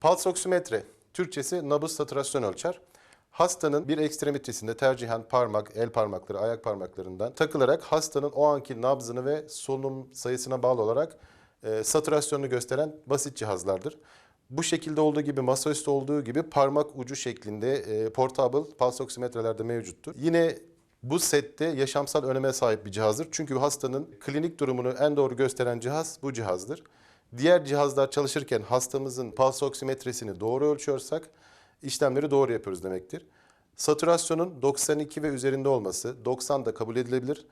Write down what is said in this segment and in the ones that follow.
Pulse oksimetre, Türkçesi nabız satürasyon ölçer. Hastanın bir ekstremitesinde tercihen parmak, el parmakları, ayak parmaklarından takılarak hastanın o anki nabzını ve solunum sayısına bağlı olarak e, satürasyonunu gösteren basit cihazlardır. Bu şekilde olduğu gibi masaüstü olduğu gibi parmak ucu şeklinde e, portable pulse oksimetrelerde mevcuttur. Yine bu sette yaşamsal öneme sahip bir cihazdır. Çünkü hastanın klinik durumunu en doğru gösteren cihaz bu cihazdır. Diğer cihazlar çalışırken hastamızın pulse oksimetresini doğru ölçüyorsak işlemleri doğru yapıyoruz demektir. Satürasyonun 92 ve üzerinde olması 90 da kabul edilebilir.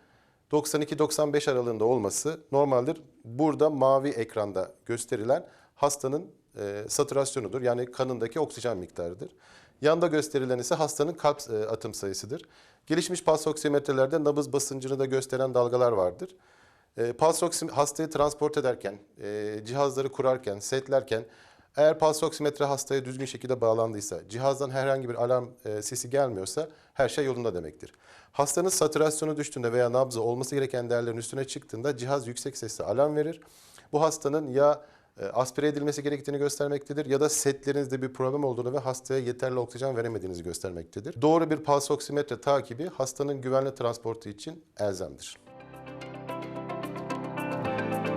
92-95 aralığında olması normaldir. Burada mavi ekranda gösterilen hastanın e, satürasyonudur. Yani kanındaki oksijen miktarıdır. Yanda gösterilen ise hastanın kalp e, atım sayısıdır. Gelişmiş pulse oksimetrelerde nabız basıncını da gösteren dalgalar vardır. E, pulse oksim hastayı transport ederken, e, cihazları kurarken, setlerken eğer pulse oksimetre hastaya düzgün şekilde bağlandıysa, cihazdan herhangi bir alarm e, sesi gelmiyorsa her şey yolunda demektir. Hastanın satürasyonu düştüğünde veya nabzı olması gereken değerlerin üstüne çıktığında cihaz yüksek sesle alarm verir. Bu hastanın ya e, aspire edilmesi gerektiğini göstermektedir ya da setlerinizde bir problem olduğunu ve hastaya yeterli oksijen veremediğinizi göstermektedir. Doğru bir pulse oksimetre takibi hastanın güvenli transportu için elzemdir. Thank you.